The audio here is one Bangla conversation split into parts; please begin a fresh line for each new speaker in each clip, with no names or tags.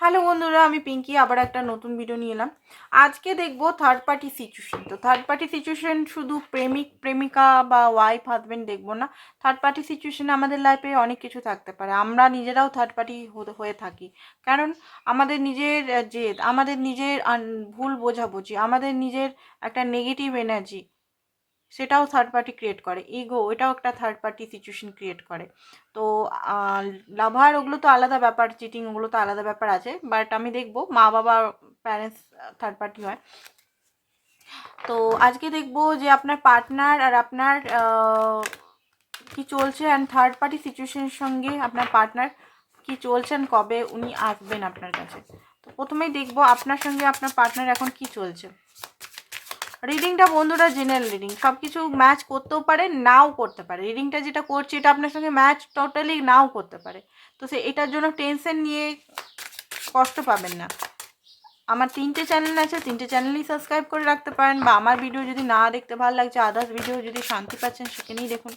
হ্যালো বন্ধুরা, আমি পিঙ্কি, আবার একটা নতুন ভিডিও নিয়ে এলাম। আজকে দেখব থার্ড পার্টি সিচুয়েশন তো থার্ড পার্টি সিচুয়েশন শুধু প্রেমিক, প্রেমিকা বা ওয়াইফ হাজব্যান্ড দেখব না। থার্ড পার্টি সিচুয়েশনে আমাদের লাইফে অনেক কিছু থাকতে পারে। আমরা নিজেরাও থার্ড পার্টি হয়ে থাকি। কারণ আমাদের নিজের জেদ, আমাদের নিজের ভুল বোঝাবুঝি, আমাদের নিজের একটা নেগেটিভ এনার্জি সেটাও থার্ড পার্টি ক্রিয়েট করে। ইগো এটাও একটা থার্ড পার্টি সিচুয়েশন ক্রিয়েট করে। তো লাভার ওগুলো তো আলাদা ব্যাপার চিটিং ওগুলো তো আলাদা ব্যাপার আছে। বাট আমি দেখব, মা বাবা প্যারেন্টস থার্ড পার্টি হয়। তো, আজকে দেখব যে আপনার পার্টনার আর আপনার কি চলছে অ্যান্ড থার্ড পার্টি সিচুয়েশনের সঙ্গে আপনার পার্টনার কি চলছেন কবে উনি আসবেন আপনার কাছে। তো প্রথমেই দেখব আপনার সঙ্গে আপনার পার্টনার এখন কি চলছে। রিডিংটা বন্ধুরা জেনারেল রিডিং সব কিছু ম্যাচ করতেও পারে, নাও করতে পারে। রিডিংটা যেটা করছে, এটা আপনার সঙ্গে ম্যাচ টোটালি নাও করতে পারে। তো সে এটার জন্য টেনশন নিয়ে কষ্ট পাবেন না। আমার তিনটে চ্যানেল আছে, তিনটে চ্যানেলই সাবস্ক্রাইব করে রাখতে পারেন বা আমার ভিডিও যদি না দেখতে ভালো লাগছে আদার্স ভিডিও যদি শান্তি পাচ্ছেন, সেখানেই দেখুন।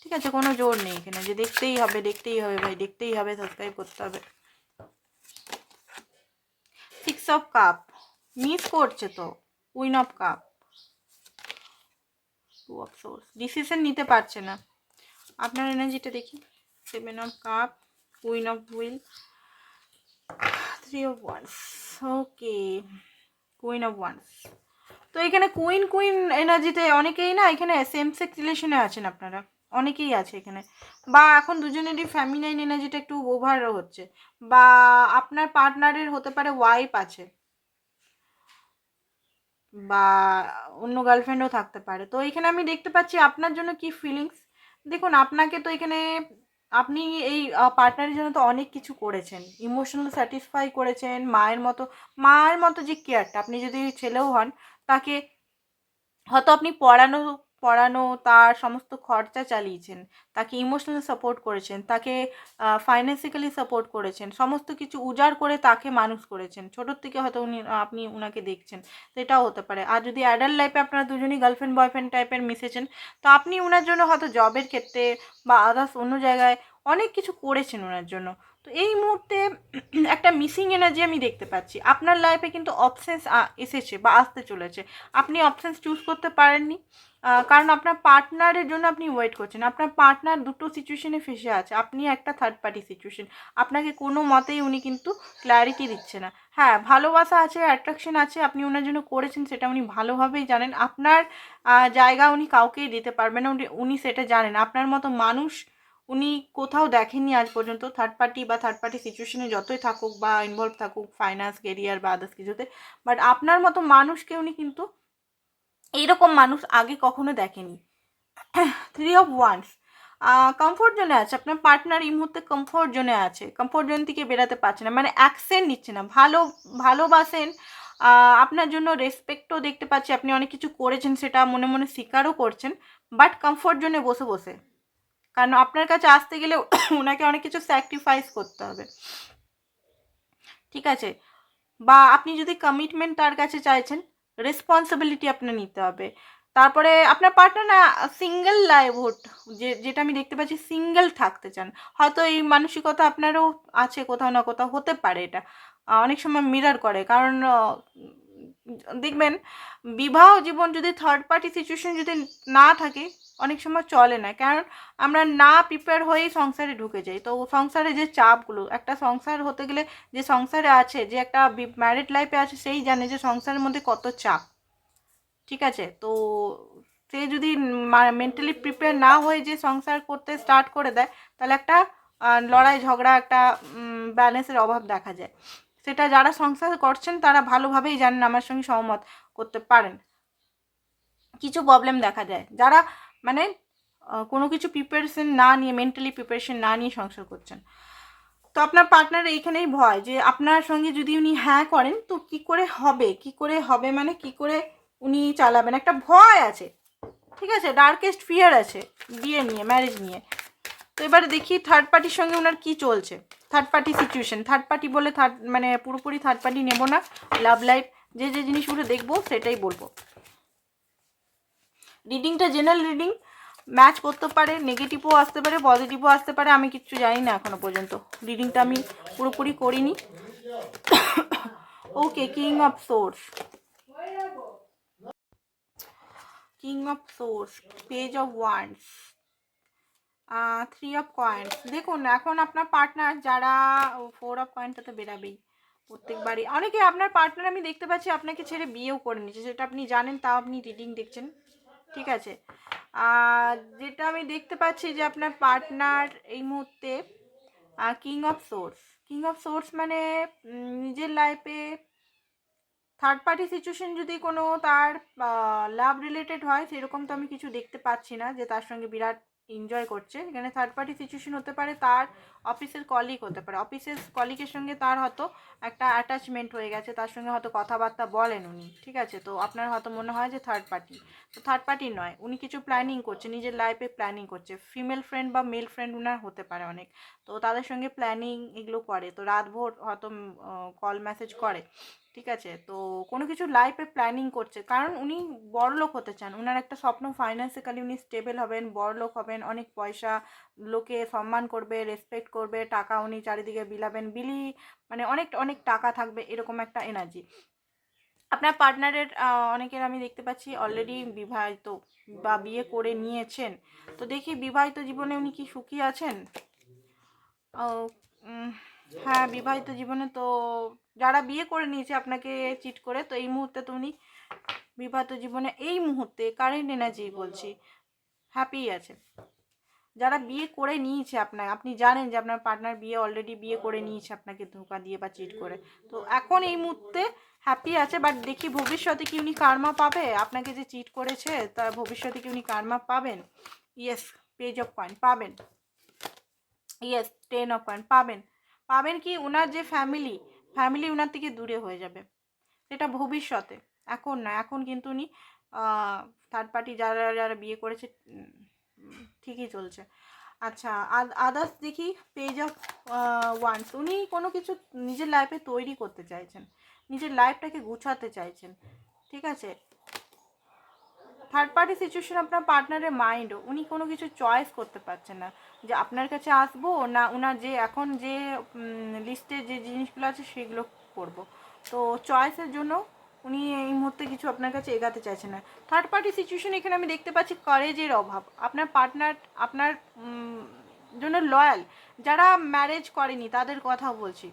ঠিক আছে, কোনো জোর নেই এখানে। যে দেখতেই হবে দেখতেই হবে ভাই, দেখতেই হবে সাবস্ক্রাইব করতে হবে। সিক্স অফ কাপ মিস করছে তো। Queen of cup two of swords decision নিতে পারছে না। আপনার এনার্জিটা দেখি। Seven of cup queen of wheel three of wands okay queen of wands তো এখানে কুইন কুইন এনার্জিতে অনেকেই না এখানে সেম সেক্স রিলেশনে আছেন আপনারা। অনেকেই আছে এখানে। বা এখন দুজনেরই ফ্যামিলাইন এনার্জিটা একটু ওভার হচ্ছে। বা আপনার পার্টনারের হতে পারে ওয়াইফ আছে। বা অন্য গার্লফ্রেন্ডও থাকতে পারে। তো এখানে আমি দেখতে পাচ্ছি আপনার জন্য কি ফিলিংস দেখুন, আপনাকে তো এখানে আপনি এই পার্টনারের জন্য তো অনেক কিছু করেছেন। ইমোশনাল স্যাটিসফাই করেছেন, মায়ের মতো মায়ের মতো যে কেয়ারটা আপনি যদি ছেলেও হন, তাকে হয়তো আপনি পড়ানো পড়ানো, তার সমস্ত খরচা চালিয়েছেন, তাকে ইমোশনাল সাপোর্ট করেছেন, তাকে ফাইন্যান্সিক্যালি সাপোর্ট করেছেন, সমস্ত কিছু উজাড় করে তাকে মানুষ করেছেন। ছোটোর থেকে হয়তো উনি, আপনি উনাকে দেখছেন, তো এটাও হতে পারে। আর যদি অ্যাডাল্ট লাইফে আপনারা দুজনই গার্লফ্রেন্ড বয়ফ্রেন্ড টাইপের মিশেছেন, তো আপনি ওনার জন্য হয়তো জবের ক্ষেত্রে বা আদার্স অন্য জায়গায় অনেক কিছু করেছেন ওনার জন্য। তো এই মুহূর্তে একটা মিসিং এনার্জি আমি দেখতে পাচ্ছি। আপনার লাইফে কিন্তু অপশানস এসেছে বা আসতে চলেছে। আপনি অপশানস চুজ করতে পারেননি। কারণ আপনার পার্টনারের জন্য আপনি ওয়েট করছেন। আপনার পার্টনার দুটো সিচুয়েশনে ফেসে আছে। আপনি একটা থার্ড পার্টি সিচুয়েশন আপনাকে কোনো মতেই উনি কিন্তু ক্ল্যারিটি দিচ্ছে না। হ্যাঁ ভালোবাসা আছে অ্যাট্রাকশন আছে, আপনি ওনার জন্য করেছেন, সেটা উনি ভালোভাবেই জানেন। আপনার জায়গা উনি কাউকেই দিতে পারবেন উনি- উনি সেটা জানেন। আপনার মতো মানুষ উনি কোথাও দেখেননি আজ পর্যন্ত। থার্ড পার্টি বা থার্ড পার্টি সিচুয়েশনে যতই থাকুক বা ইনভলভ থাকুক ফাইন্যান্স কেরিয়ার বা আদার্স কিছুতে বাট আপনার মতো মানুষকে উনি কিন্তু এইরকম মানুষ আগে কখনো দেখেনি। থ্রি অফ ওয়ান্স কমফোর্ট জোনে আছে। আপনার পার্টনার এই মুহূর্তে কমফোর্ট জোনে আছে। কমফোর্ট জোন থেকে বেরাতে পারছে না। মানে অ্যাকসেন্ট নিচ্ছে না। ভালো, ভালোবাসেন আপনার জন্য রেসপেক্টও দেখতে পাচ্ছি। আপনি অনেক কিছু করেছেন, সেটা মনে মনে স্বীকারও করছেন বাট কমফোর্ট জোনে বসে বসে। কারণ আপনার কাছে আসতে গেলে ওনাকে অনেক কিছু স্যাক্রিফাইস করতে হবে। ঠিক আছে? বা আপনি যদি কমিটমেন্ট তার কাছে চাইছেন রেসপন্সিবিলিটি আপনার নিতে হবে। তারপরে আপনার পার্টনার না সিঙ্গেল লাইভহুড যে, যেটা আমি দেখতে পাচ্ছি সিঙ্গেল থাকতে চান। হয়তো এই মানসিকতা আপনারও আছে, কোথাও না কোথাও হতে পারে এটা। অনেক সময় মিরার করে। কারণ দেখবেন, বিবাহ জীবন যদি থার্ড পার্টি সিচুয়েশন যদি না থাকে অনেক সময় চলে না। কারণ আমরা না প্রিপেয়ার হয়েই সংসারে ঢুকে যাই। তো সংসারে যে চাপগুলো, একটা সংসার হতে গেলে যে সংসারে আছে, যে একটা ম্যারিড লাইফে আছে, সেই জানে যে সংসারের মধ্যে কত চাপ। ঠিক আছে? তো সে যদি মেন্টালি প্রিপেয়ার না হয়ে যে সংসার করতে স্টার্ট করে দেয়, তাহলে একটা লড়াই, ঝগড়া, একটা ব্যালেন্সের অভাব দেখা যায়। সেটা যারা সংসার করছেন, তারা ভালোভাবেই জানেন, আমার সঙ্গে সহমত করতে পারেন। কিছু প্রবলেম দেখা যায়। যারা মানে কোনো কিছু প্রিপারেশন না নিয়ে মেন্টালি প্রিপারেশন না নিয়ে সংসার করছেন। তো আপনার পার্টনার এইখানেই ভয় যে, আপনার সঙ্গে যদি উনি হ্যাঁ করেন, তো কি করে হবে? কি করে হবে মানে কি করে উনি চালাবেন? একটা ভয় আছে। ঠিক আছে? ডার্কেস্ট ফিয়ার আছে। বিয়ে নিয়ে ম্যারেজ নিয়ে। তো এবারে দেখি থার্ড পার্টির সঙ্গে ওনার কি চলছে? Third party situation third party বলে থার্ড মানে পুরোপুরি থার্ড পার্টি নেব না। লাভ লাইফ যে যে জিনিসগুলো দেখব, সেটাই বলব। রিডিংটা জেনারেল রিডিং ম্যাচ করতে পারে নেগেটিভও আসতে পারে পজিটিভও আসতে পারে, আমি কিচ্ছু জানি না এখনও পর্যন্ত। রিডিংটা আমি পুরোপুরি করিনি। Okay king of swords king of swords page of wands three of coins দেখুন, এখন আপনার পার্টনার যারা ফোর অফ কয়েনটা তো বেরাবেই প্রত্যেকবারই। অনেকে আপনার পার্টনার আমি দেখতে পাচ্ছি আপনাকে ছেড়ে বিয়েও করে নিচ্ছে সেটা আপনি জানেন, তাও আপনি রিডিং দেখছেন। ঠিক আছে? আর যেটা আমি দেখতে পাচ্ছি যে আপনার পার্টনার এই মুহূর্তে king of swords king of swords মানে নিজের লাইফে থার্ড পার্টি সিচুয়েশন যদি কোনো তার লাভ রিলেটেড হয়, সেরকম তো আমি কিছু দেখতে পাচ্ছি না যে তার সঙ্গে বিরাট এনজয় করছে। এখানে থার্ড পার্টি সিচুয়েশন হতে পারে, তার অফিসের কলিগ হতে পারে। অফিসের কলিগের সঙ্গে তার হয়তো একটা অ্যাটাচমেন্ট হয়ে গেছে, তার সঙ্গে হয়তো কথাবার্তা বলেন উনি, ঠিক আছে? তো আপনার হয়তো মনে হয় যে থার্ড পার্টি তো থার্ড পার্টি নয়, উনি কিছু প্ল্যানিং করছে, নিজের লাইফে প্ল্যানিং করছে। ফিমেল ফ্রেন্ড বা মেল ফ্রেন্ড উনার হতে পারে অনেক। তো তাদের সঙ্গে প্ল্যানিং এগুলো করে। তো রাতভর হয়তো কল মেসেজ করে। ঠিক আছে? তো কোনো কিছু লাইফে প্ল্যানিং করছে। কারণ উনি বড়লোক হতে চান। উনার একটা স্বপ্ন ফাইন্যান্সিক্যালি উনি স্টেবল হবেন বড়লোক হবেন, অনেক পয়সা, লোকে সম্মান করবে রেসপেক্ট করবে, টাকা উনি চারিদিকে বিলাবেন, বিলি মানে অনেক অনেক টাকা থাকবে এরকম একটা এনার্জি আপনার পার্টনারের অনেকের আমি দেখতে পাচ্ছি অলরেডি বিবাহিত বা বিয়ে করে নিয়েছেন। তো দেখি বিবাহিত জীবনে উনি কি সুখী আছেন? হ্যাঁ বিবাহিত জীবনে তো যারা বিয়ে করে নিয়েছে আপনাকে চিট করে, তো এই মুহূর্তে তো উনি বিবাহিত জীবনে এই মুহূর্তে কারেন্ট এনার্জি বলছি হ্যাপি আছে যারা বিয়ে করে নিয়েছে আপনার, আপনি জানেন যে আপনার পার্টনার বিয়ে অলরেডি বিয়ে করে নিয়েছে আপনাকে ধোকা দিয়ে বা চিট করে। তো এখন এই মুহূর্তে হ্যাপি আছে বাট দেখি ভবিষ্যতে কি উনি কার্মা পাবে? আপনাকে যে চিট করেছে তার ভবিষ্যতে কি উনি কার্মা পাবেন? ইয়েস পেজ অফ পয়েন্ট পাবেন। ইয়েস টেন অফ পয়েন্ট পাবেন। পাবেন কি ওনার যে ফ্যামিলি ফ্যামিলি ওনার থেকে দূরে হয়ে যাবে। সেটা ভবিষ্যতে। এখন না এখন কিন্তু উনি থার্ড পার্টি যারা যারা বিয়ে করেছে ঠিকই চলছে। আচ্ছা আদার্স দেখি পেজ অফ ওয়ান্স উনি কোনো কিছু নিজের লাইফে তৈরি করতে চাইছেন। নিজের লাইফটাকে গুছাতে চাইছেন। ঠিক আছে? থার্ড পার্টি সিচুয়েশন আপনার পার্টনারের মাইন্ড উনি কোনো কিছু চয়েস করতে পারছেন না। যে আপনার কাছে আসব না ওনার যে এখন যে লিস্টে যে জিনিসগুলো আছে সেগুলো করব। তো চয়েসের জন্য উনি এই মুহূর্তে কিছু আপনার কাছে এগাতে চাইছেন না। থার্ড পার্টি সিচুয়েশন এখানে আমি দেখতে পাচ্ছি কারেজের অভাব। আপনার পার্টনার আপনার জন্য লয়াল যারা ম্যারেজ করেনি, তাদের কথা বলছি।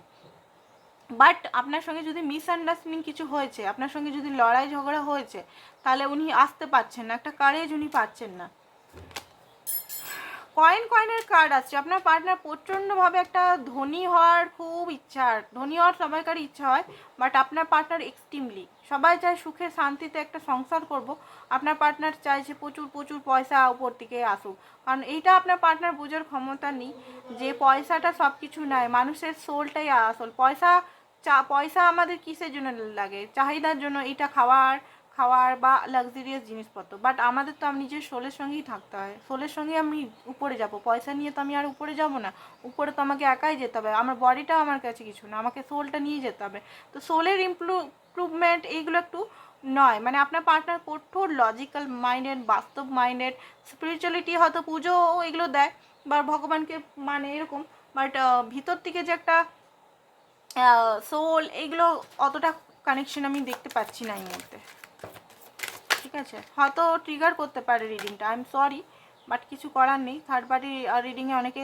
বাট আপনার সঙ্গে যদি মিসআন্ডারস্ট্যান্ডিং কিছু হয়েছে, আপনার সঙ্গে যদি লড়াই ঝগড়া হয়েছে, তাহলে উনি আসতে পারছেন না, একটা কারেজ উনি পাচ্ছেন না। কয়েন কয়েনের কার্ড আসছে। আপনার পার্টনার প্রচণ্ডভাবে একটা ধনী হওয়ার খুব ইচ্ছা, ধনী হওয়ার সবাইকারই ইচ্ছা হয় বাট আপনার পার্টনার এক্সট্রিমলি সবাই চায় সুখে, শান্তিতে একটা সংসার করব। আপনার পার্টনার চাইছে প্রচুর প্রচুর পয়সা উপর থেকে আসুক। কারণ এইটা আপনার পার্টনার বোঝার ক্ষমতা নেই যে পয়সাটা সব কিছু নয়। মানুষের সোলটাই আসল। পয়সা চা, পয়সা আমাদের কিসের জন্য লাগে? চাহিদার জন্য এটা খাওয়ার খাওয়ার বা লাক্সারিয়াস জিনিসপত্র। বাট আমাদের তো আমি নিজের সোলের সঙ্গেই থাকতে হয়। সোলের সঙ্গে আমি উপরে যাব। পয়সা নিয়ে তো আমি আর উপরে যাব না। উপরে তো আমাকে একাই যেতে হবে। আমার বডিটাও আমার কাছে কিছু না। আমাকে সোলটা নিয়ে যেতে হবে। তো সোলের ইমপ্রুভমেন্ট এইগুলো একটু নয়। মানে আপনার পার্টনার কঠোর লজিক্যাল মাইন্ডেড বাস্তব মাইন্ডেড স্পিরিচুয়ালিটি হয়তো পুজো এগুলো দেয়। বা ভগবানকে মানে এরকম। বাট ভিতর থেকে যে একটা সোল এগুলো অতটা কানেকশন আমি দেখতে পাচ্ছি না এই মুহূর্তে। ঠিক আছে? হয়তো ট্রিগার করতে পারে রিডিংটা আই এম সরি বাট কিছু করার নেই। থার্ড পার্টি রিডিংয়ে অনেকে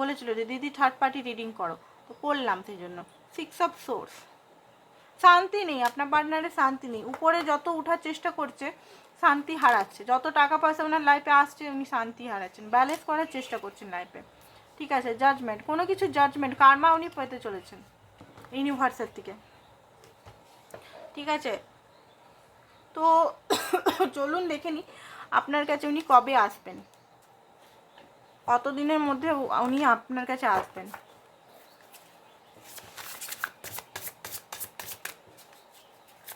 বলেছিল যে, দিদি থার্ড পার্টি রিডিং করো। তো করলাম সেই জন্য। সিক্স অফ সোর্স শান্তি নেই, আপনার পার্টনারে শান্তি নেই। উপরে যত ওঠার চেষ্টা করছে, শান্তি হারাচ্ছে। যত টাকা পয়সা ওনার লাইফে আসছে, উনি শান্তি হারাচ্ছেন। ব্যালেন্স করার চেষ্টা করছেন লাইফে ঠিক আছে? জাজমেন্ট কোনো কিছু জাজমেন্ট কার্মা উনি পেতে চলেছেন। ইউনিভার্সের থেকে। ঠিক আছে? তো চলুন দেখে নিই আপনার কাছে উনি কবে আসবেন? কত দিনের মধ্যে উনি আপনার কাছে আসবেন?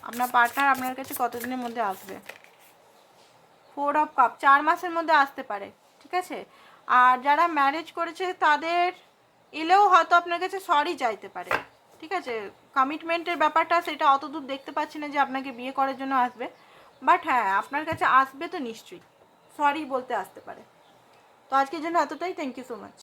আপনার পার্টনার আপনার কাছে কতদিনের মধ্যে আসবে? ফোর অফ কাপ চার মাসের মধ্যে আসতে পারে, ঠিক আছে? আর যারা ম্যারেজ করেছে তাদের এলেও হয়তো আপনার কাছে সরি চাইতে পারে। ঠিক আছে? কমিটমেন্টের ব্যাপারটা সেটা অত দূর দেখতে পাচ্ছি না যে আপনাকে বিয়ে করার জন্য আসবে। বাট হ্যাঁ আপনার কাছে আসবে তো নিশ্চয়ই। সরি বলতে আসতে পারে। তো আজকের জন্য এতটাই। Thank you so much